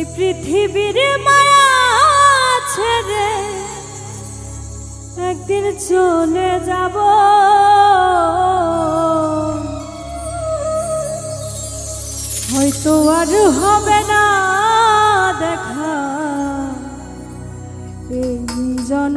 এই পৃথিবীর মায়া ছেড়ে একদিন চলে যাব। হয়তো আর হবে না দেখা। এই জন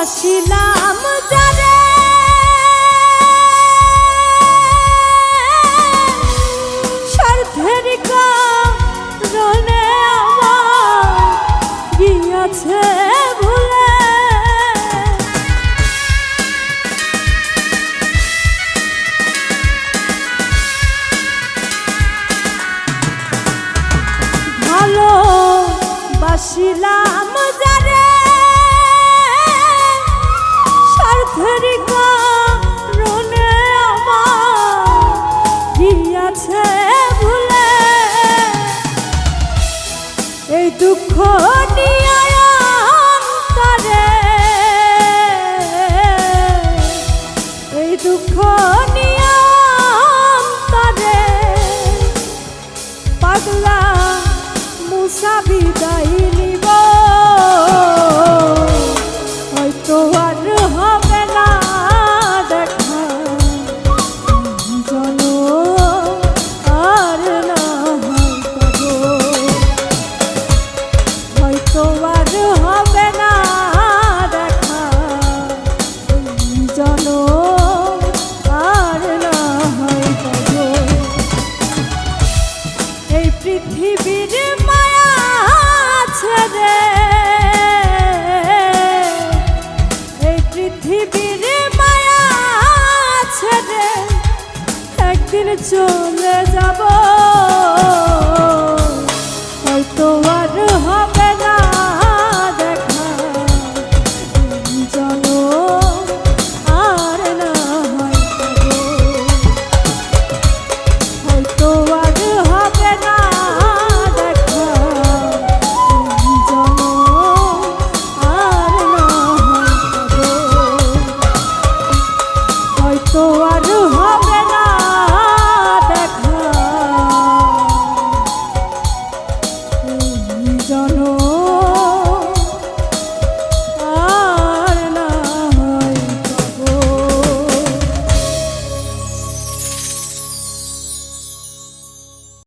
বাসিলাম যারে। স্বার্থের কারণে গিয়াছে ভুলে। ভালো বাসিলাম যারে। এই দুঃখ নিয়ে এই দুঃখ নিয়ে পাগলা মুসা বিদায় হয়তো আর হবে পৃথিবীর মায়া ছেড়ে এই পৃথিবীর মায়া ছেড়ে একদিন চলে যাব। তো আর